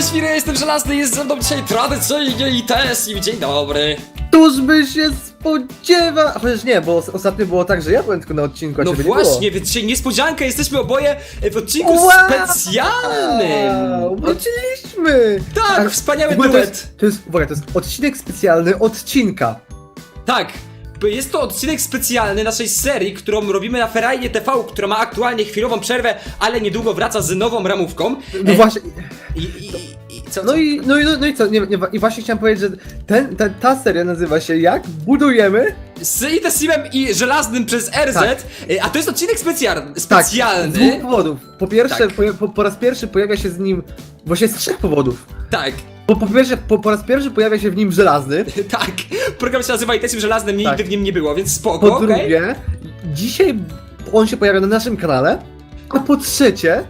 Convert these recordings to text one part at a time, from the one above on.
Siema świry, jestem żelazny, jest ze mną dzisiaj tradycyjnie i test i dzień dobry. Któż by się spodziewał? Chociaż nie, bo os- ostatnio było tak, że ja byłem tylko na odcinku, a No ciebie właśnie, nie więc dzisiaj niespodzianka, jesteśmy oboje w odcinku Wow! specjalnym. Wróciliśmy! Tak, wspaniały w ogóle to duet. jest, to jest, uwaga, to jest odcinek specjalny odcinka. Tak, jest to odcinek specjalny naszej serii, którą robimy na Ferajnie TV, która ma aktualnie chwilową przerwę, ale niedługo wraca z nową ramówką. No E, właśnie, I, i, i, co? no i, no i, no, no i co, nie, nie, i właśnie chciałem powiedzieć, że ten, ten, ta seria nazywa się jak budujemy Z Itesimem i Żelaznym przez RZ, Tak. e, a to jest odcinek specjar, Tak, z specjalny. dwóch powodów. Po pierwsze, Tak. po, po raz pierwszy pojawia się z nim, właśnie z trzech powodów. Tak, Po, po pierwsze, po, po raz pierwszy pojawia się w nim żelazny. tak. Program się nazywa Itesim Żelaznym, mnie Tak. nigdy w nim nie było, więc spoko, Po okej? drugie, dzisiaj on się pojawia na naszym kanale. A po trzecie,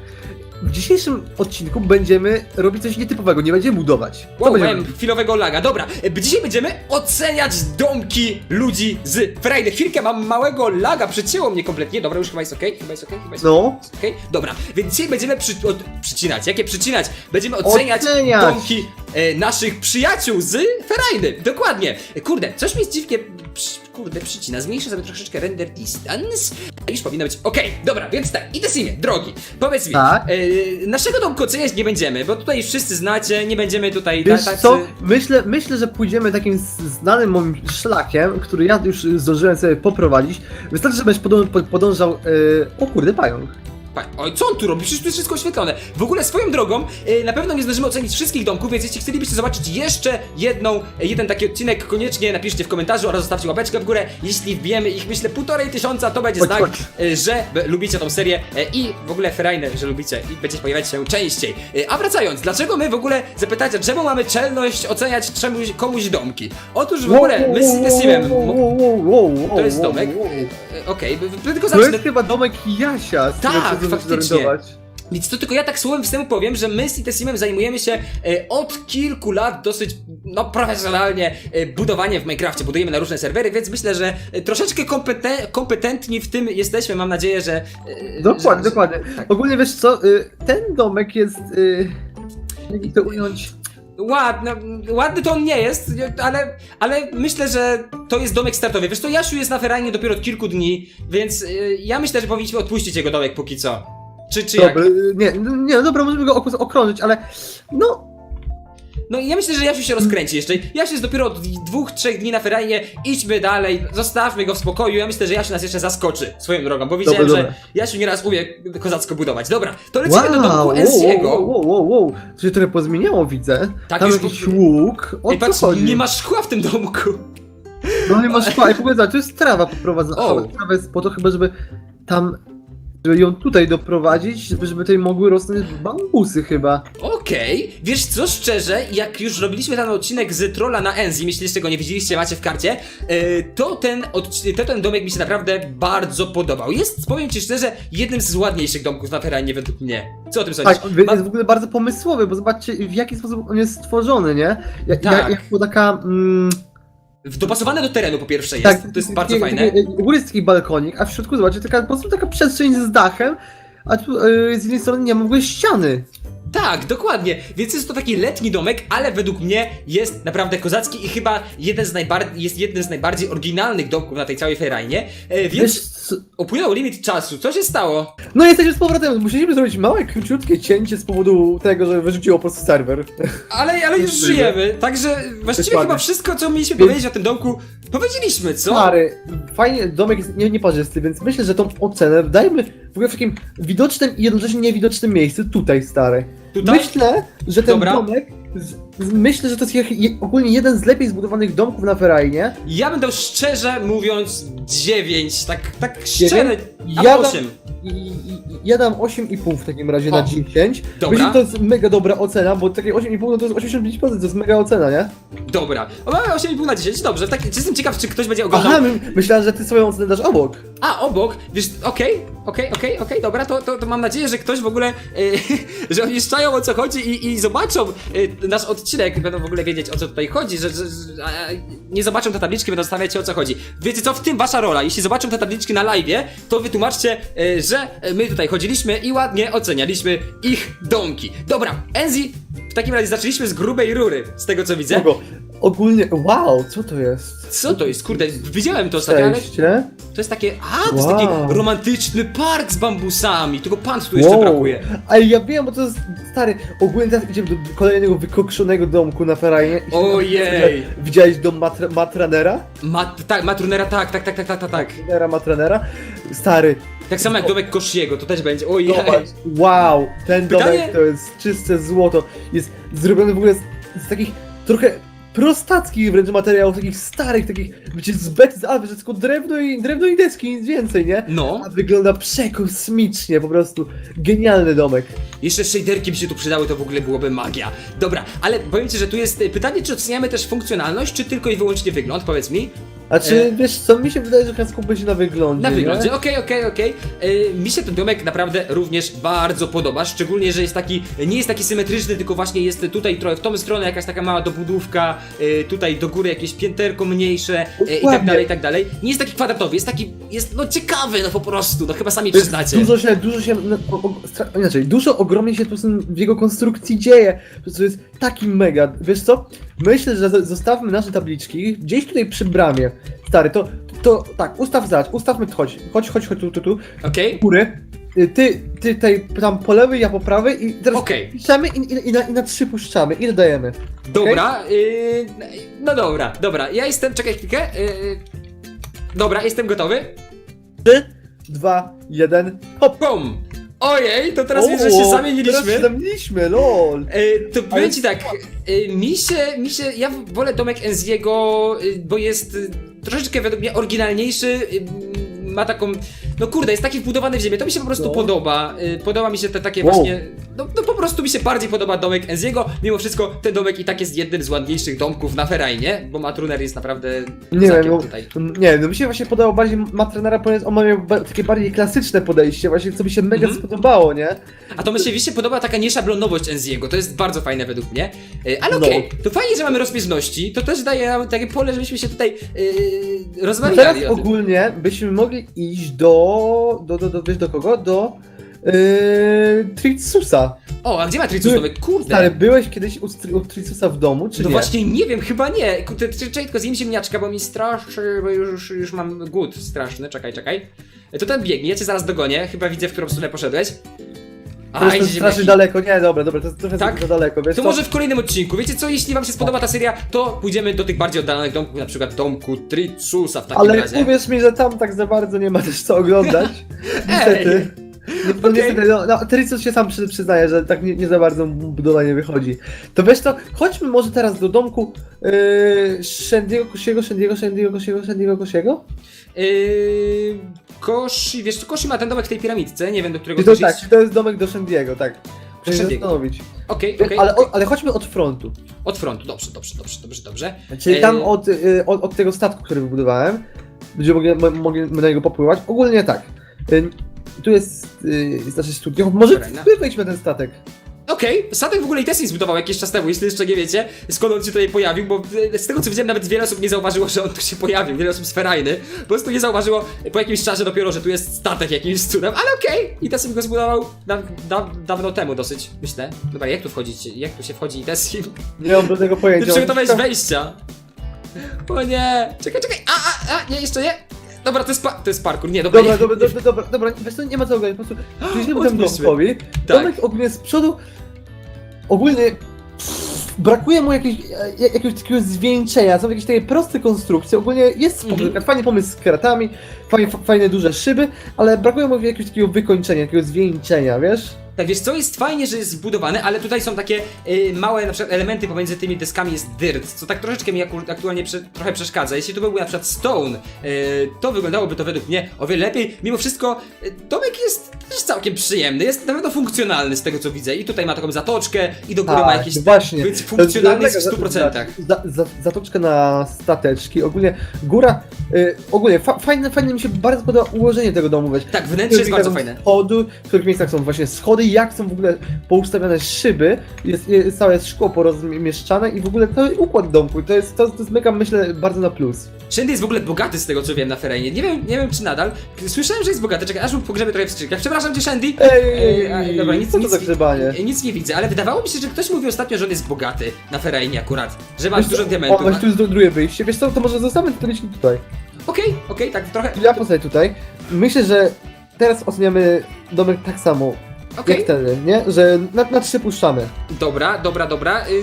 w dzisiejszym odcinku będziemy robić coś nietypowego, nie będziemy budować. Co Wow, będziemy chwilowego laga. Dobra, e, dzisiaj będziemy oceniać domki ludzi z Friday. Chwilkę mam małego laga, przycięło mnie kompletnie. Dobra, już chyba jest okej, chyba jest okej, chyba jest No, okej. Dobra, więc dzisiaj będziemy przy, od, przycinać. Jakie przycinać? Będziemy oceniać, Oceniać. domki e, naszych przyjaciół z Ferajny. Dokładnie. E, Kurde, coś mi jest dziwnie. Przy, kurde, przycina. Zmniejszę sobie troszeczkę render distance. Już powinno być. Okej, dobra, więc tak. I Simie, drogi, powiedz mi. Tak. E, naszego domku oceniać nie będziemy, bo tutaj wszyscy znacie, nie będziemy tutaj wiesz tacy- co? Myślę, myślę, że pójdziemy takim z- znanym moim szlakiem, który ja już zdążyłem sobie poprowadzić. Wystarczy, że będziesz podą- po- podążał... Yy... O kurde, pająk. Pa- Oj, co on tu robi? Przecież tu jest wszystko oświetlone. W ogóle swoją drogą, e, na pewno nie zdążymy ocenić wszystkich domków, więc jeśli chcielibyście zobaczyć jeszcze jedną, e, jeden taki odcinek, koniecznie napiszcie w komentarzu oraz zostawcie łapeczkę w górę. Jeśli wbijemy ich, myślę, półtorej tysiąca, to będzie Chodź, znak, chodź. e, że b- lubicie tą serię e, i w ogóle ferajne, że lubicie i będziecie pojawiać się częściej. E, A wracając, dlaczego my w ogóle zapytacie, czemu mamy czelność oceniać czemuś, komuś domki? Otóż w ogóle my z Desimem... To jest domek. e, Okej, b- b- tylko To zacznę. jest chyba domek Jasia, z Tak, tego, co zdążyłem faktycznie. zorientować. Więc to tylko ja tak słowem wstępu powiem, że my z Itesimem zajmujemy się e, od kilku lat dosyć no, profesjonalnie e, budowaniem w Minecrafcie. Budujemy na różne serwery, więc myślę, że e, troszeczkę kompeten kompetentni w tym jesteśmy. Mam nadzieję, że. E, Dokładnie, że, dokładnie. tak. Ogólnie wiesz co, y, ten domek jest. y, Jak to ująć? Ładny, ładny to on nie jest, ale, ale myślę, że to jest domek startowy. Wiesz, to Jasiu jest na ferajnie dopiero od kilku dni, więc e, ja myślę, że powinniśmy odpuścić jego domek póki co. Czy, czy jak? Y, nie, no, nie, no dobra, możemy go ok- okrążyć, ale no. No i ja myślę, że Jasiu się rozkręci jeszcze. Jasiu jest dopiero od dwóch, trzech dni na ferajnie. Idźmy dalej, zostawmy go w spokoju. Ja myślę, że Jasiu nas jeszcze zaskoczy swoją drogą, bo widziałem, Dobra, że dobra. Jasiu nieraz umie kozacko budować. Dobra, to lecimy do domku wow, Enziego. wow, wow, wow, wow. To się trochę pozmieniało, widzę. Tak, Tam już jakiś po- łuk. O Ej, co patrz, chodzi? nie ma szkła w tym domku. No nie ma szkła. I w ogóle zobacz, to jest trawa poprowadzona. O. O. Trawa jest po to chyba, żeby tam. Żeby ją tutaj doprowadzić, żeby, tutaj mogły rosnąć bambusy chyba. Okej, wiesz co, szczerze, jak już robiliśmy ten odcinek z Trolla na Enzi, jeśli jeszcze go nie widzieliście, macie w karcie, yy, to ten, odci- to ten domek mi się naprawdę bardzo podobał. Jest, powiem ci szczerze, jednym z ładniejszych domków na terenie według mnie. Co o tym sądzisz? Tak, on Ma- jest w ogóle bardzo pomysłowy, bo zobaczcie w jaki sposób on jest stworzony, nie? Jak, Tak. jak, jako taka. Mm, Dopasowane do terenu po pierwsze jest, tak, to jest bardzo taki- fajne. U góry jest taki balkonik, a w środku zobaczcie, taka, po prostu taka przestrzeń z dachem, a tu y, z jednej strony nie ma w ogóle ściany. Tak, dokładnie. Więc jest to taki letni domek, ale według mnie jest naprawdę kozacki i chyba jeden z najbardziej, jest jednym z najbardziej oryginalnych domków na tej całej ferajnie. E, Wiesz, więc co- upłynął limit czasu. Co się stało? no jesteśmy z powrotem, musieliśmy zrobić małe, króciutkie cięcie z powodu tego, że wyrzuciło po prostu serwer. Ale, ale już żyjemy, także właściwie Dokładnie. chyba wszystko, co mieliśmy Więc- powiedzieć o tym domku, powiedzieliśmy, co? Stary, fajnie, domek jest nie, nieparzysty, więc myślę, że tą ocenę dajmy w ogóle w takim widocznym i jednocześnie niewidocznym miejscu, tutaj, stary. Tutaj? Myślę, że ten Dobra. domek, z, z, myślę, że to jest je, je, ogólnie jeden z lepiej zbudowanych domków na Ferajnie. Ja bym dał szczerze mówiąc 9, tak, tak szczerze, a Ja 8. I, i, ja dam 8,5 w takim razie O, na 10. dobra. Myślę, że to jest mega dobra ocena, bo takie 8,5 no to jest 85%, to jest mega ocena, nie? Dobra, o, mamy 8,5 na 10, dobrze, tak, jestem ciekaw, czy ktoś będzie oglądał. Aha, my, myślałem, że ty swoją ocenę dasz obok. A, obok, wiesz, okej, okej, okej, okej, dobra, to, to, to mam nadzieję, że ktoś w ogóle, y, że oni szczają o co chodzi i, i zobaczą y, nasz odcinek, będą w ogóle wiedzieć o co tutaj chodzi, że, że, a, nie zobaczą te tabliczki, będą zastanawiać się o co chodzi. Wiecie co, w tym wasza rola, jeśli zobaczą te tabliczki na live, to wytłumaczcie, y, że my tutaj chodziliśmy i ładnie ocenialiśmy ich domki. Dobra, Enzi, w takim razie zaczęliśmy z grubej rury, z tego co widzę. Kogo? Ogólnie, wow, co to jest? Co to jest? Kurde, widziałem to ostatnio, ale Przejście? to jest takie. A, to jest Wow. taki romantyczny park z bambusami. Tylko pan tu jeszcze brakuje. Ale ja wiem, bo to jest stary. Ogólnie teraz idziemy do kolejnego wykokszonego domku na ferajnie. i się Ojej. tam- Widziałeś dom matra, matranera? Ma, tak, Matrunera, tak, tak, tak, tak, tak, tak, tak. Matranera, matranera? Stary, Tak samo jak domek Koshiego, to też będzie. Ojej. zobacz. Wow, ten Pytanie- domek to jest czyste złoto. Jest zrobiony w ogóle z, z takich trochę prostackich wręcz materiałów, takich starych, takich, wiecie, z bety, z Alpy, że tylko drewno i, drewno i deski, nic więcej, nie? No, A wygląda przekosmicznie, po prostu genialny domek. jeszcze shaderki by się tu przydały, to w ogóle byłoby magia. Dobra, ale powiem ci, że tu jest y, pytanie, czy oceniamy też funkcjonalność, czy tylko i wyłącznie wygląd, powiedz mi. A czy, E. wiesz co, mi się wydaje, że skupię się na wyglądzie, Na wyglądzie, okej, okej, okej. Y, Mi się ten domek naprawdę również bardzo podoba, szczególnie, że jest taki, nie jest taki symetryczny, tylko właśnie jest tutaj trochę w tą stronę jakaś taka mała dobudówka, y, tutaj do góry jakieś pięterko mniejsze y, i tak dalej, i tak dalej. Nie jest taki kwadratowy, jest taki, jest no ciekawy, no po prostu, no chyba sami To przyznacie. Dużo się, dużo się, no, o, o, inaczej, dużo ogromnie się po prostu w jego konstrukcji dzieje. Prostu jest taki mega, wiesz co? Myślę, że zostawmy nasze tabliczki gdzieś tutaj przy bramie. Stary, to, to tak, ustaw zać, ustawmy, chodź, chodź, chodź, chodź tu, tu, tu, Okej? góry. Y, Ty, ty tutaj tam po lewej, ja po prawej i teraz Okej. piszemy i, i, i, na, i na trzy puszczamy i dodajemy. Dobra, y, no dobra, dobra, ja jestem, czekaj chwilkę, y, dobra, jestem gotowy. Trzy, dwa, jeden, hop! Bum! Ojej, to teraz widzę, że się Teraz zamieniliśmy. się zamieniliśmy, lol! E, to powiem Ale ci tak, e, mi się, mi się, ja wolę domek Enziego, e, bo jest e, troszeczkę według mnie oryginalniejszy, e, ma taką, no kurde, jest taki wbudowany w ziemię, to mi się po prostu No. podoba, e, podoba mi się te takie Wow. właśnie, no, no po prostu mi się bardziej podoba domek Enziego, mimo wszystko ten domek i tak jest jednym z ładniejszych domków na Ferajnie, bo Matruner jest naprawdę Nie wiem, no, tutaj. nie, no mi się właśnie podobał bardziej Matrenera, ponieważ on ma miał takie bardziej klasyczne podejście, właśnie co mi się mega Mhm. spodobało, nie? A to mi się, się podoba taka nieszablonowość Enziego, to jest bardzo fajne według mnie. E, Ale No. okej, to fajnie, że mamy rozbieżności, to też daje nam takie pole, żebyśmy się tutaj yy, No rozmawiali teraz o tym. ogólnie byśmy mogli iść do, do, do, do wiesz do kogo? Do yy, Tritsusa. O, a gdzie ma Tricus By- domek? Kurde! Stary, byłeś kiedyś u, Stri- u Tritsusa w domu, czy no nie? właśnie nie wiem, chyba nie. Kurde, czekaj, tylko zjem ziemniaczka, bo mi straszy, bo już, już mam głód straszny. Czekaj, czekaj. To ten biegnie, ja cię zaraz dogonię. Chyba widzę, w którą stronę poszedłeś. To jest idzie strasznie ziemniaki. daleko, nie, dobra, dobra, to jest trochę Tak? za daleko, wiesz To co? może w kolejnym odcinku. Wiecie co, jeśli wam się spodoba ta seria, to pójdziemy do tych bardziej oddalonych domków, na przykład domku Tricusa w takim Ale razie. uwierz mi, że tam tak za bardzo nie ma też co oglądać. Niestety. No Okej. niestety, no, no Tritsus się sam przy, przyznaje, że tak nie, nie za bardzo mu budowa nie wychodzi. To wiesz co, chodźmy może teraz do domku yy, Szendiego Kosiego, Szendiego, Szendiego Kosiego, Szendiego Kosiego? Yy, Koshi, wiesz co, Koshi ma ten domek w tej piramidce, nie wiem do którego to chcesz tak, iść. to jest domek do Szendiego, tak. Muszę się zastanowić. Okej, okej. ale, okej. o, ale chodźmy od frontu. Od frontu, dobrze, dobrze, dobrze, dobrze, dobrze. Czyli tam Yy, od, y, od, od tego statku, który wybudowałem, będziemy mogli, mo- mogli na niego popływać. Ogólnie tak. Y, tu jest, y, jest nasze studio. Może wy wejdźmy na ten statek. Okej, statek w ogóle i Tesla zbudował jakiś czas temu, jeśli jeszcze nie wiecie, skąd on się tutaj pojawił, bo e, z tego co widziałem, nawet wiele osób nie zauważyło, że on tu się pojawił, wiele osób z Ferajny, po prostu nie zauważyło po jakimś czasie dopiero, że tu jest statek jakimś cudem, ale okej, i Tesla go zbudował da, da, dawno temu dosyć, myślę. Dobra, jak tu wchodzić, jak tu się wchodzi i? Nie mam do tego Ty pojęcia. przygotowałeś wejścia. O nie, czekaj, czekaj, a, a, a, nie, jeszcze nie. Dobra, to jest, pa- to jest parkour, nie, dobra, Dobra, nie, dobra, dobra, dobra, dobra, wiesz co, nie ma co oglądać, po prostu przyjdziemy temu Odpuśćmy. Tak. domek ogólnie z przodu, ogólnie pff, brakuje mu jakiegoś, e, jakiegoś takiego zwieńczenia, są jakieś takie proste konstrukcje, ogólnie jest spoko, Mhm. fajny pomysł z kratami, fajne, fajne duże szyby, ale brakuje mu jakiegoś takiego wykończenia, takiego zwieńczenia, wiesz? Tak, wiesz co, jest fajnie, że jest zbudowany, ale tutaj są takie y, małe na przykład elementy pomiędzy tymi deskami jest dirt, co tak troszeczkę mi aktualnie prze, trochę przeszkadza. Jeśli to byłby na przykład stone, y, to wyglądałoby to według mnie o wiele lepiej. Mimo wszystko y, domek jest też całkiem przyjemny, jest na pewno funkcjonalny z tego co widzę i tutaj ma taką zatoczkę i do góry ma jakieś... no właśnie. Więc funkcjonalny jest w mega 100%. Za, za, za, zatoczkę na stateczki, ogólnie góra, y, ogólnie fa, fajne, fajne mi się bardzo podoba ułożenie tego domu, wiesz. Tak, wnętrze jest bardzo fajne. Schody, w których miejscach są właśnie schody jak są w ogóle poustawiane szyby, jest, jest całe szkło porozmieszczane i w ogóle cały układ domku. To jest, to, to jest mega, myślę, bardzo na plus. Shandy jest w ogóle bogaty z tego co wiem na Ferajnie. Nie wiem, nie wiem czy nadal. Słyszałem, że jest bogaty. Czekaj, aż mu pogrzebie trochę w skrzynkach. Przepraszam cię, Shandy. Ej, ej, dobra, nic, co to nic, za grzebanie? nic nie widzę, ale wydawało mi się, że ktoś mówił ostatnio, że on jest bogaty na Ferajnie akurat. Że masz dużo diamentów. O, właśnie tu jest drugie wyjście. Wiesz co, to może zostawmy tabliczki tutaj. Okej, okej, tak trochę. Ja postawię tutaj. Myślę, że teraz oceniamy domek tak samo, Okej, jak wtedy, nie? Że na, na trzy puszczamy. dobra, dobra, dobra. Ym,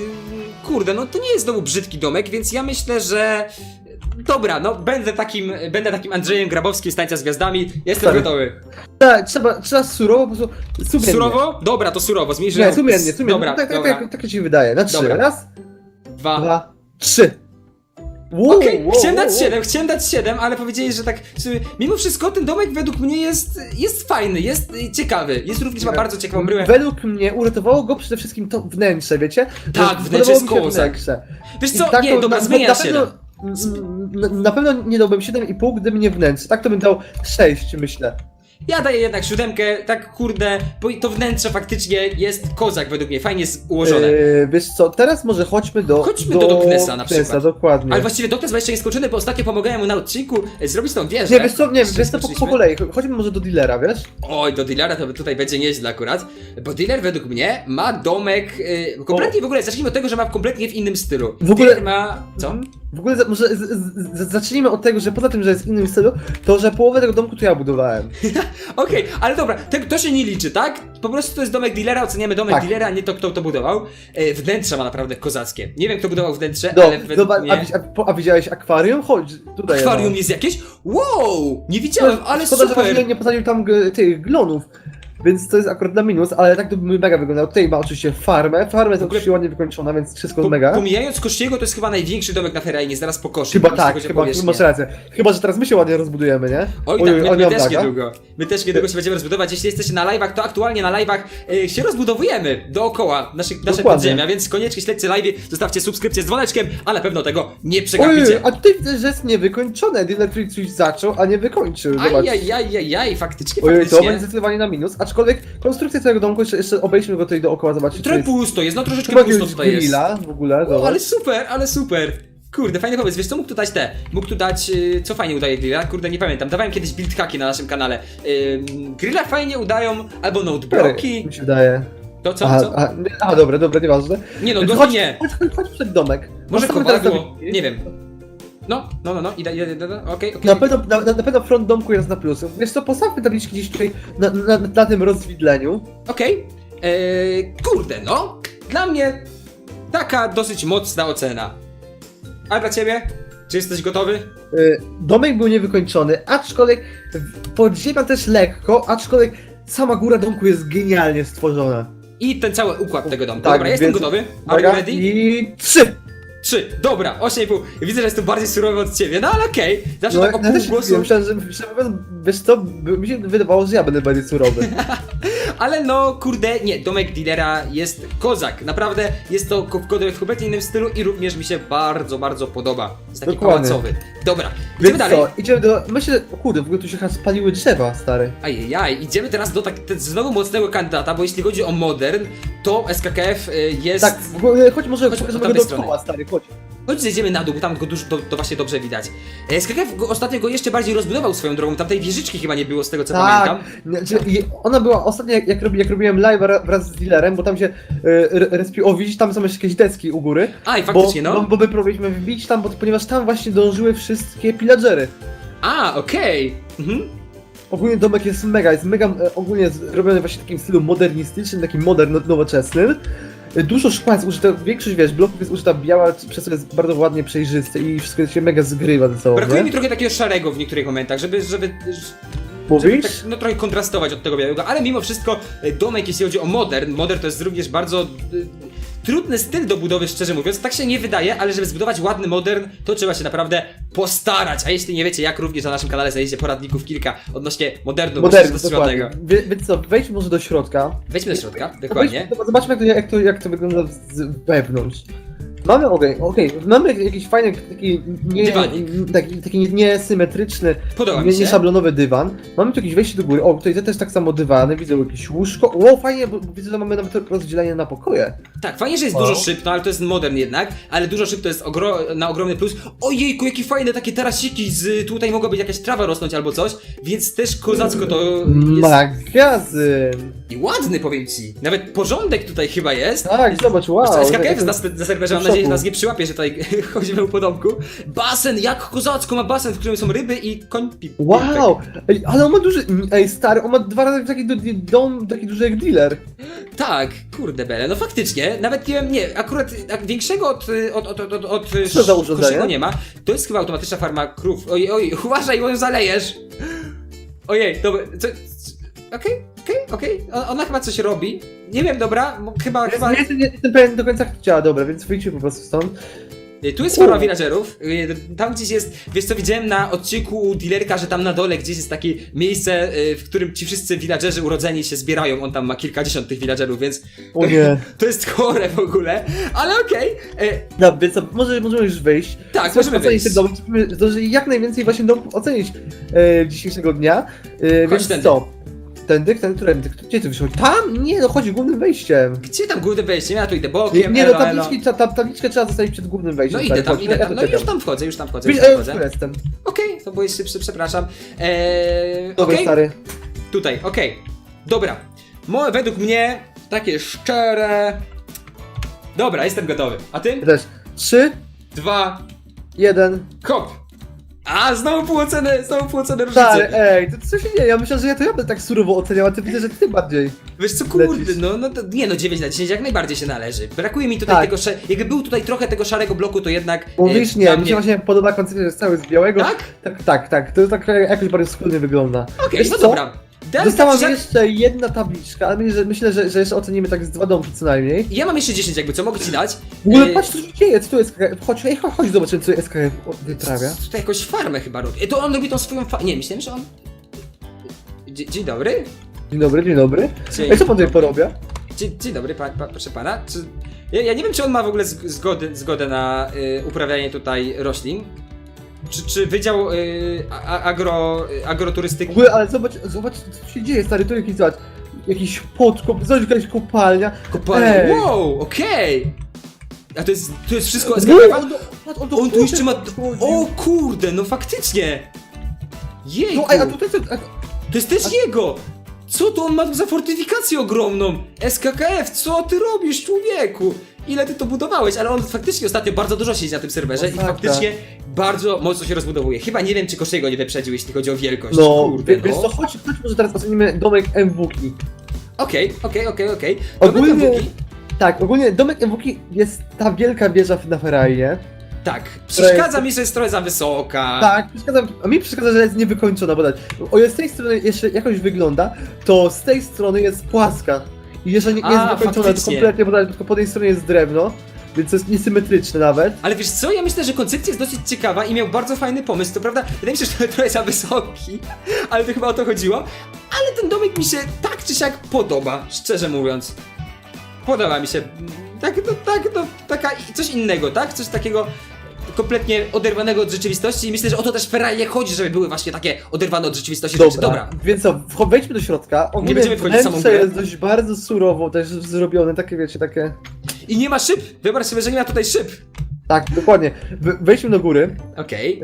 kurde, no to nie jest znowu brzydki domek, więc ja myślę, że. Dobra, no będę takim, będę takim Andrzejem Grabowskim z tańca z gwiazdami. Jestem Stary. gotowy. Tak, trzeba, trzeba surowo, po prostu sumiennie. Surowo? Dobra, to surowo, zmniejszymy. Nie, sumiennie, sumiennie. Dobra, tak, tak, dobra. tak, tak ci wydaje. Na trzy. Dobra. Raz, Dwa. dwa, trzy. Wow, Okej, wow, chciałem wow, dać wow. 7, chciałem dać 7, ale powiedzieli, że tak. sumie, Mimo wszystko ten domek według mnie jest, jest fajny, jest y, ciekawy. Jest również ma bardzo ciekawą bryłę. Według mnie uratowało go przede wszystkim to wnętrze, wiecie? Tak, Że wnętrze jest podobało mi się kozak. wnętrze. Wiesz I co, tak nie, to dobra, na, zmienia na się. pewno, na, na pewno nie dałbym 7,5, gdyby nie wnętrze. Tak to bym dał 6, myślę. Ja daję jednak siódemkę, tak kurde, bo to wnętrze faktycznie jest kozak według mnie, fajnie jest ułożone. Eee, wiesz co, teraz może chodźmy do. Chodźmy do Doknesa na przykład. dokładnie. Ale właściwie doktor jeszcze nie skończony, bo ostatnio pomagałem mu na odcinku e, zrobić tą wieżę. Nie, wiesz co, nie, Jeszcze wiesz co, po, po kolei. Chodźmy może do dealera, wiesz? Oj, do dealera to tutaj będzie nieźle akurat, bo dealer według mnie ma domek, y, kompletnie w ogóle, zacznijmy od tego, że ma kompletnie w innym stylu. W ogóle- Dealer ma, co? W ogóle za, może z, z, z, zacznijmy od tego, że poza tym, że jest w innym stylu, to że połowę tego domku to ja budowałem. Okej, ale dobra, to, to się nie liczy, tak? Po prostu to jest domek dealera, oceniamy domek Tak. dealera, a nie to, kto to budował. E, wnętrze ma naprawdę kozackie. Nie wiem, kto budował wnętrze, No, ale według zobacz, a, mnie... a, po- a widziałeś akwarium? Chodź, tutaj. Akwarium no. jest jakieś? Wow! Nie widziałem, ale Szkoda, że super! właśnie nie posadził tam g- tych glonów. Więc to jest akurat na minus, ale tak to by mega wyglądał. Tutaj ma oczywiście farmę. Farma jest ogóle- ładnie wykończona, więc wszystko Po, mega. pomijając Kościego, to jest chyba największy domek na Ferajnie, zaraz po Koszy. Chyba tak, chyba, masz rację. Chyba, że teraz my się ładnie rozbudujemy, nie? Oj, tak, my, my też naga. niedługo. My też niedługo się będziemy rozbudować. Jeśli jesteście na live'ach, to aktualnie na live'ach e, się rozbudowujemy dookoła naszych, Dokładnie. podziemia, więc koniecznie śledźcie live'y, zostawcie subskrypcję z dzwoneczkiem, a na pewno tego nie Oj, przegapicie. a tutaj że jest niewykończone. Free coś zaczął, a nie wykończył. Zobacz. Ajajajajaj, faktycznie, Ojej, to będzie faktycznie. zdecydowanie na minus. Aczkolwiek konstrukcja całego domku, jeszcze, jeszcze obejdźmy go tutaj dookoła, zobaczyć. Trochę jest- pusto jest, no troszeczkę Chyba pusto tutaj jest. grilla w ogóle, O, ale super, ale super. Kurde, fajny pomysł. Wiesz co, mógł tu dać te. Mógł tu dać, y, co fajnie udaje grilla? Kurde, nie pamiętam. Dawałem kiedyś build hacki na naszym kanale. Grilla fajnie udają, albo notebloki. mi się wydaje. To co, Aha, co? aha, nie- aha, dobra, dobra, nieważne. Nie no, Chodź, no nie. Chodź, chodź, chodź przed domek. Może Postawmy teraz kowadło? Nie wiem. No, no, no, no, idę, idę, idę, idę, okej, okej. Na pewno, na, na, pewno front domku jest na plus. Wiesz co, postawmy tabliczki gdzieś tutaj na, na, na tym rozwidleniu. Okej. Eee, kurde, no. Dla mnie taka dosyć mocna ocena. A dla ciebie? Czy jesteś gotowy? Y, Domek był niewykończony, aczkolwiek podziemia też lekko, aczkolwiek sama góra domku jest genialnie stworzona. I ten cały układ tego domku. Tak, Dobra, jestem więc- gotowy. Are you ready? I trzy! Trzy. Dobra, 8,5. Widzę, że jestem bardziej surowy od ciebie, no ale okej. Zawsze No, tak o pół głosu. myślałem, że, że wiesz co, by- mi się wydawało, że ja będę bardziej surowy. Ale no, kurde, nie, domek dealera jest kozak. Naprawdę jest to ko- domek w kompletnie innym stylu i również mi się bardzo, bardzo podoba. Jest taki Dokładnie. pałacowy. Dobra, idziemy Więc dalej. co, idziemy do... Myślę, o kurde, w ogóle tu się chyba spaliły drzewa, stary. Ajajaj, idziemy teraz do tak, te, znowu mocnego kandydata, bo jeśli chodzi o modern, to SKKF y, jest... Tak, w ogóle, chodź może Chodź pokażemy od go tamtej dookoła, stary, chodź. Chodź zejdziemy na dół, bo tam go dużo, to, to właśnie dobrze widać. E, SKKF go, ostatnio go jeszcze bardziej rozbudował swoją drogą, tamtej wieżyczki chyba nie było z tego co Tak, pamiętam. znaczy, ona była ostatnio, jak, jak, robi, jak robiłem live ra- wraz z dealerem, bo tam się y, re- respił, o widzisz, tam są jeszcze jakieś deski u góry. A, i Bo, faktycznie, no. bo, bo my próbowaliśmy wbić tam, bo, ponieważ tam właśnie dążyły wszystkie pillagery. A, okej. Mhm. Ogólnie domek jest mega, jest mega e, ogólnie zrobiony właśnie w takim stylu modernistycznym, takim modern, no- nowoczesnym. Dużo szkła jest użyte, większość wiesz, bloków jest użyta biała, przez co jest bardzo ładnie przejrzyste i wszystko się mega zgrywa ze sobą, Brakuje nie? mi trochę takiego szarego w niektórych momentach, żeby, żeby, żeby Mówisz? tak, no trochę kontrastować od tego białego, ale mimo wszystko e, domek, jeśli chodzi o modern, modern to jest również bardzo e, trudny styl do budowy, szczerze mówiąc, tak się nie wydaje, ale żeby zbudować ładny modern, to trzeba się naprawdę postarać, a jeśli nie wiecie jak, również na naszym kanale znajdziecie poradników kilka odnośnie modernu, Moderny, dosyć dokładnie. Wie- Więc co, wejdźmy może do środka. Wejdźmy do środka, dokładnie. Zobaczmy jak to, jak to, jak to wygląda z wewnątrz. Mamy, okej, okej, mamy jakiś fajny, taki, nie, Dywanik. taki, taki niesymetryczny, Podoba nie, się. nieszablonowy dywan. Mamy tu jakieś wejście do góry. O, tutaj też tak samo dywany, widzę jakieś łóżko. O, fajnie, bo widzę, że mamy nawet rozdzielenie na pokoje. Tak, fajnie, że jest dużo szyb, no ale to jest modern jednak, ale dużo szyb to jest ogro na ogromny plus. Ojejku, jakie fajne takie tarasiki z tutaj mogła być jakaś trawa rosnąć albo coś, więc też kozacko to jest Magazyn! i ładny powiem ci. Nawet porządek tutaj chyba jest. Tak, zobacz, wow. SKKF na, na serwerze, mam nadzieję, że nas nie przyłapie, że tutaj chodzimy po domku. Basen, jak kozacko ma basen, w którym są ryby i koń pi- Wow! Ej, ale on ma duży. Ej, stary, on ma dwa razy taki du- dom, taki duży jak dealer. Tak, kurde bele, no faktycznie, nawet nie wiem, nie, akurat większego od, od, od, od, od, od Co za urządzenie? Kosiego nie ma. To jest chyba automatyczna farma krów. Oj, oj, uważaj, bo ją zalejesz. Ojej, dobra, co... Okej, okej, okej, O- ona chyba coś robi. Nie wiem, dobra, chyba, chyba... Nie, jestem, nie jestem pewien do końca jak to działa, dobra, więc wyjdźmy po prostu stąd. Y, Tu jest farma villagerów. Y, Tam gdzieś jest, wiesz co, widziałem na odcinku dealerka, że tam na dole gdzieś jest takie miejsce, y, w którym ci wszyscy villagerzy urodzeni się zbierają. On tam ma kilkadziesiąt tych villagerów, więc O nie. to jest chore w ogóle, ale okej. Y, No, więc co, może, możemy już wyjść. Tak, możemy ocenić wyjść. ten dom, zdążyli jak najwięcej właśnie domów ocenić e, dzisiejszego dnia. E, Chodź więc tędy. co? Tędy, tędy, którędy? Gdzie ty wyszło? Tam? Nie, no chodzi głównym wejściem. Gdzie tam główne wejście? Ja tu idę bokiem, nie no, elo, elo. tabliczki, ta, ta, tabliczkę trzeba zostawić przed głównym No wejściem. idę stary, tam, idę tam. No i już tam wchodzę, już tam wchodzę, już tam e, wchodzę. jestem. Okej, to byłeś szybszy, przepraszam. Eee, Dobra, okej, stary. tutaj, okej. Dobra. Mo, według mnie takie szczere... Dobra, jestem gotowy. A ty? Też. Trzy, Dwa, jeden. kop. A, znowu pół oceny, znowu pół oceny Stary, różnicy. ej, to co się dzieje? Ja myślę, że ja to ja będę tak surowo oceniał, a ty widzę, że ty bardziej. Wiesz co, kurde, lecisz. no, no to, nie no, 9 na 10 jak najbardziej się należy. Brakuje mi tutaj Tak. tego, sze- jakby był tutaj trochę tego szarego bloku, to jednak... e, Mówisz dla nie, mi mnie- się właśnie podoba koncepcja, że jest cały z białego. Tak? Tak, tak, tak. To tak jakoś bardziej wspólnie wygląda. Okej, Wiesz no co? dobra. Dałem Została że- jeszcze jedna tabliczka, ale myślę, że, myślę, że, że jeszcze ocenimy tak z dwa domki co najmniej. Ja mam jeszcze 10 jakby, co mogę ci dać? W ogóle E, patrz co się dzieje, co tu jest SKF? Chodź, ej, chodź, chodź zobaczymy co SKF wyprawia. Tutaj jakąś farmę chyba robi. E, To on robi tą swoją fa... Nie, myślałem, że on... Dzie- Dzień dobry. Dzień dobry, dzień dobry. Dzień, Ej, co pan tutaj porobia? dzień, dzień dobry, pa, pa, proszę pana. Czy... Ja, ja nie wiem, czy on ma w ogóle zg- zgody, zgodę na y, uprawianie tutaj roślin. Czy, czy Wydział y, a, a- agro, y, W agroturystyki... ogóle, ale zobacz, zobacz co się dzieje, stary, tu jakiś, zobacz, jakiś podkop, zobacz, jakaś kopalnia. Kopalnie. Ej. Wow, okej. A to jest, to jest wszystko Ej, SKF? on, do- on, do On tu jeszcze ma... O kurde, no faktycznie. Jejku. No, ej, a tutaj co, a, To jest też jego! Co to on ma za fortyfikację ogromną? SKKF, co ty robisz, człowieku? Ile ty to budowałeś? Ale on faktycznie ostatnio bardzo dużo siedzi na tym serwerze i faktycznie bardzo mocno się rozbudowuje. Chyba nie wiem, czy Koszego nie wyprzedził, jeśli chodzi o wielkość. no, Kurde, wie- wiesz no. co, chodź, chodź może teraz ocenimy domek MWki. Okej, okej, okej, okej. Ogólnie- Ogólnie... Buki? Tak, ogólnie domek MWki jest ta wielka wieża na Ferrari, Tak. Przeszkadza mi, że jest trochę za wysoka. Tak, przeszkadza, a mi przeszkadza, że jest niewykończona, bo tak, o ile z tej strony jeszcze jakoś wygląda, to z tej strony jest płaska. I jeżeli nie A, jest wykończona, to faktycznie. kompletnie, bo tylko po tej stronie jest drewno, więc to jest niesymetryczne nawet. Ale wiesz co, ja myślę, że koncepcja jest dosyć ciekawa i miał bardzo fajny pomysł. To prawda, wydaje mi się, że to trochę za wysoki, ale to chyba o to chodziło. Ale ten domek mi się tak czy siak podoba, szczerze mówiąc. Podoba mi się. Tak, no, tak, no, taka, coś innego, tak? Coś takiego kompletnie oderwanego od rzeczywistości i myślę, że o to też Ferrari chodzi, żeby były właśnie takie oderwane od rzeczywistości rzeczy. Dobra. Więc co, wejdźmy do środka. Ogólnie będziemy wchodzić w samą grę. jest dość bardzo surowo też zrobione, takie wiecie, takie... I nie ma szyb! Wyobraź sobie, że nie ma tutaj szyb. Tak, dokładnie. We- Wejdźmy do góry. Okej.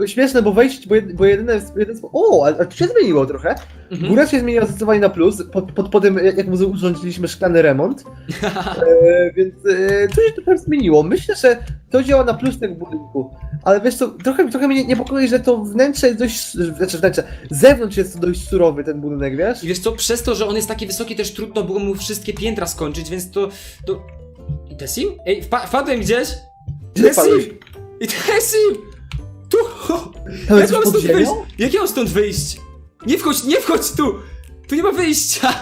W- śmieszne, bo wejść, bo, jed, bo jedyne... Jeden, o, ale to się zmieniło trochę. Mhm. Góra się zmieniła zdecydowanie na plus, pod, po tym jak mu urządziliśmy szklany remont. e, więc e, to się trochę zmieniło. Myślę, że to działa na plus tego budynku. Ale wiesz co, trochę, trochę mnie niepokoi, że to wnętrze jest dość... Znaczy wnętrze, zewnątrz jest dość surowy ten budynek, wiesz? I wiesz co, przez to, że on jest taki wysoki, też trudno było mu wszystkie piętra skończyć, więc to... to... I Tessim? Ej, wpa wpadłem gdzieś! Gdzie wpadłeś? I Tessim! Tu! Tam Jak jest mam pod stąd wyjść? ziemią? Jak ja mam stąd wyjść? Nie wchodź, nie wchodź tu! Tu nie ma wyjścia!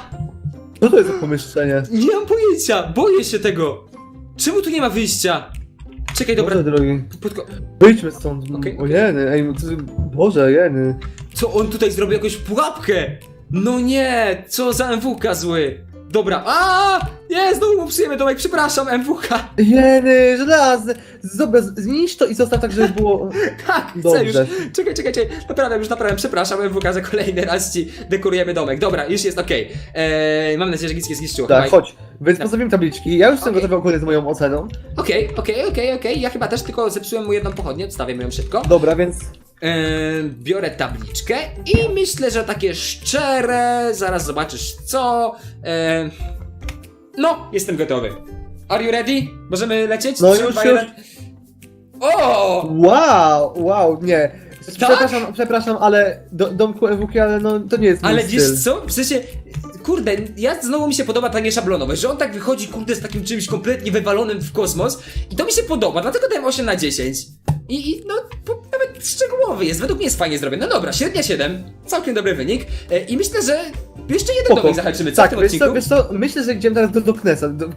Co to jest za pomieszczenie? Nie mam pojęcia, boję się tego! Czemu tu nie ma wyjścia? Czekaj, dobra, Boże drogi. podko- Wyjdźmy stąd. Okej, o okej. jeny, ej, no to, Boże, jeny. Co on tutaj zrobił jakąś pułapkę? No nie, co za MWK zły. Dobra, a Nie, znowu mu psujemy domek, przepraszam, MWK. Jeny, żelazny. Dobra, zniszcz to i zostaw tak, żeby było... Tak, chcę Dobrze. już. Czekaj, czekaj, czekaj. Naprawiam, już naprawiam. Przepraszam, MWK, za kolejny raz ci dekorujemy domek. Dobra, już jest okej. Eee, Mam nadzieję, że nic nie zniszczyło. Tak, Chyba- chodź. Więc Tak. postawimy tabliczki. Ja już jestem Okej. gotowy ogólnie z moją oceną. Okej, okej, okej, okej. Ja chyba też tylko zepsułem mu jedną pochodnię, odstawię ją szybko. Dobra, więc... Biorę tabliczkę i myślę, że takie szczere, zaraz zobaczysz co. No, jestem gotowy. Are you ready? Możemy lecieć? No Trzy, już, dwa, już. jeden. O! Wow, wow, nie. Tak? Przepraszam, przepraszam, ale do, domku EWK, ale no to nie jest mój Ale wiesz styl. co? W sensie, kurde, ja znowu mi się podoba takie szablonowe, że on tak wychodzi, kurde, z takim czymś kompletnie wywalonym w kosmos i to mi się podoba, dlatego dałem 8 na 10. I, i no, nawet szczegółowy jest, według mnie jest fajnie zrobiony. No dobra, średnia 7, całkiem dobry wynik e, i myślę, że jeszcze jeden Spoko. domek zahaczymy, co w Tak, tym wiesz odcinku? co, wiesz co, myślę, że idziemy teraz do Doknesa. Do,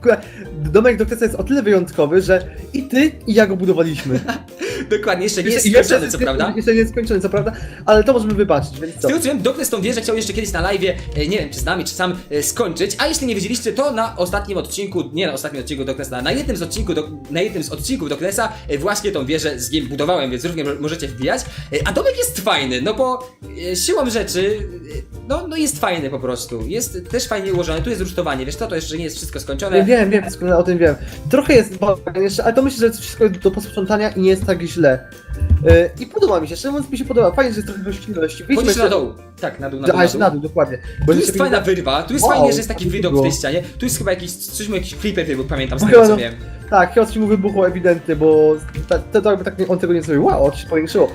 domek Doknesa jest o tyle wyjątkowy, że i ty, i ja go budowaliśmy. Dokładnie, jeszcze nie jest jeszcze- skończony, co prawda? Jeszcze nie jest skończony, co prawda, ale to możemy wybaczyć, więc Z co? tego co wiem, Doknes tą wieżę chciał jeszcze kiedyś na live, e, nie wiem czy z nami, czy sam e, skończyć, a jeśli nie wiedzieliście, to na ostatnim odcinku, nie na ostatnim odcinku Doknesa, na jednym z odcinków, do, na jednym z odcinków Doknesa e, właśnie tą wieżę z nim budowałem, więc również mo- możecie wbijać. E, A domek jest fajny, no bo e, siłą rzeczy, e, no, no jest fajny po prostu, jest też fajnie ułożony, tu jest rusztowanie, wiesz co, to jeszcze nie jest wszystko Ja skończone. wiem, wiem, doskonale o tym wiem. Trochę jest bałagan jeszcze, ale to myślę, że jest wszystko do posprzątania i nie jest tak źle. Yy, I podoba mi się, szczerze mówiąc mi się podoba. Fajnie, że jest trochę gościnności. Chodzisz na dół. Tak, na dół, na dół, na jeszcze dół. na dół, dokładnie. Bo Tu jest fajna wyrwa, tu jest Wow, fajnie, że jest taki to widok w tej ścianie, tu jest chyba jakiś, coś mu jakiś flipper wybuchł, pamiętam z tego co no- wiem. Tak, chyba coś mu wybuchło ewidentnie, bo ta, to, to jakby tak on tego nie zrobił. Wow, oczy się powiększyło.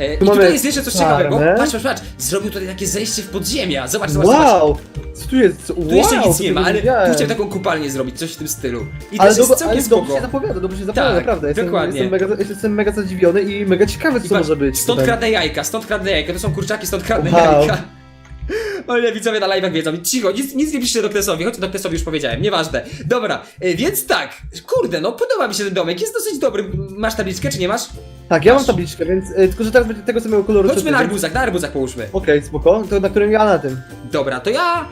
E, I Tu tutaj mamy jest jeszcze coś czarne. ciekawego. Patrz, patrz, patrz. Zrobił tutaj takie zejście w podziemia. Zobacz, zobacz, zobacz. Wow! Co tu jest? Co- Tu wow, jeszcze nic nie ma, ale tu chciał taką kupalnię zrobić, coś w tym stylu. I Ale, też jest ale całkiem dobrze się spoko. zapowiada, dobrze się zapowiada, Tak, naprawdę. Jestem, dokładnie. Jestem mega, jestem mega zadziwiony i mega ciekawy, co I patrz, może być. Stąd tutaj. kradnę jajka, stąd kradnę jajka. To są kurczaki, stąd kradnę Wow. jajka. O widzowie na live'ach wiedzą. Cicho, nic, nic nie piszcie Doknesowi, choć Doknesowi już powiedziałem, nieważne. Dobra, e, więc tak, kurde, no podoba mi się ten domek, jest dosyć dobry. Masz tabliczkę, czy nie masz? Tak, ja mam Masz. tabliczkę, więc y, tylko, że teraz będzie tego samego koloru. co Chodźmy ty, na więc- arbuzach, na arbuzach połóżmy. Okej, spoko, to na którym ja na tym. Dobra, to ja.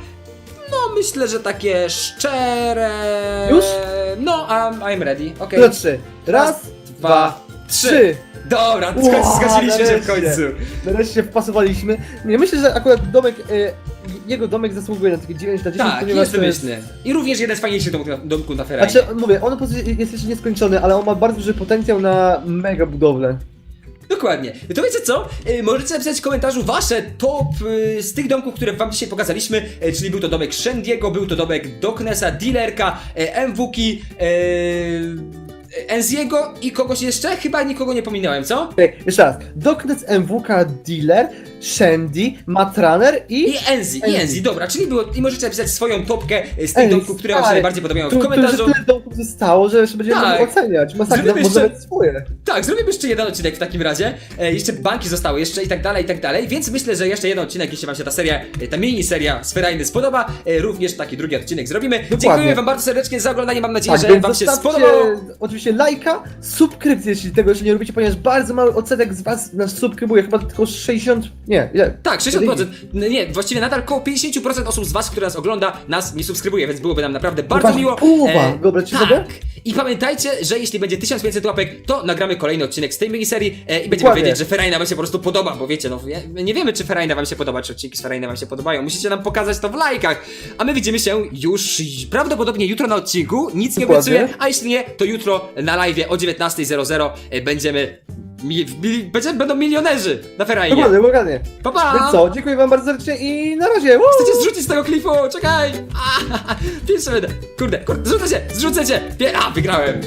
No, myślę, że takie szczere. Już? No, I'm, I'm ready. Okej. To trzy. Raz, dwa, trzy. Dobra, Wow, zgodziliśmy się w nareszcie. końcu. Nareszcie wpasowaliśmy. Nie myślę, że akurat domek, y, jego domek zasługuje na takie 9 na 10, Tak, ponieważ jest to wymyślny. I również jeden z fajniejszych domków, domków na Ferrari. Znaczy, mówię, on po prostu jest jeszcze nieskończony, ale on ma bardzo duży potencjał na mega budowlę. Dokładnie. To wiecie co? Y, możecie napisać w komentarzu wasze top y, z tych domków, które wam dzisiaj pokazaliśmy, y, czyli był to domek Shendiego, był to domek Doknesa, Dealerka, MWki, Enziego i kogoś jeszcze? Chyba nikogo nie pominąłem, co? Okej, jeszcze raz. Doknet MWK Dealer, Shandy, Matraner i... I Enzi, i Enzi. Dobra, czyli było, i możecie napisać swoją topkę y, z tych domków, które wam się stary, najbardziej podobają Tu, w tu już komentarzu. tyle domków zostało, że jeszcze będziemy Tak. mogli oceniać. Masakra, Zrobimy może jeszcze- nawet swoje. Tak, zrobimy jeszcze jeden odcinek w takim razie. E, jeszcze banki zostały jeszcze i tak dalej, i tak dalej. Więc myślę, że jeszcze jeden odcinek, jeśli wam się ta seria, e, ta mini seria Sferajny spodoba, e, również taki drugi odcinek zrobimy. Dziękuję wam bardzo serdecznie za oglądanie. Mam nadzieję, że Tak, więc wam się zostawcie spodobało. Oczywiście lajka, subskrypcję, jeśli tego jeszcze nie robicie, ponieważ bardzo mały odsetek z was nas subskrybuje, chyba tylko 60... Nie, ile? Tak, 60%. N- Nie, właściwie nadal około 50% osób z was, które nas ogląda, nas nie subskrybuje, więc byłoby nam naprawdę bardzo miło. połowa, wyobraźcie tak. sobie? I pamiętajcie, że jeśli będzie 1500 łapek, to nagramy kolejny odcinek z tej miniserii e, i będziemy Dokładnie. wiedzieć, że Ferajna wam się po prostu podoba, bo wiecie, no nie, nie wiemy, czy Ferajna wam się podoba, czy odcinki z Ferajna wam się podobają. Musicie nam pokazać to w lajkach. A my widzimy się już prawdopodobnie jutro na odcinku. Nic nie Dokładnie. obiecuję, a jeśli nie, to jutro na live o 19.00 e, będziemy. Mi, mi, będzie, będą milionerzy na Ferajnie. Dokładnie, dokładnie. Pa, pa! Więc co, dziękuję wam bardzo serdecznie i na razie! Woo! Chcecie zrzucić z tego klifu? Czekaj! A, pierwszy będę. Kurde, kurde, zrzucę się, zrzucę się! Pie- A, wygrałem.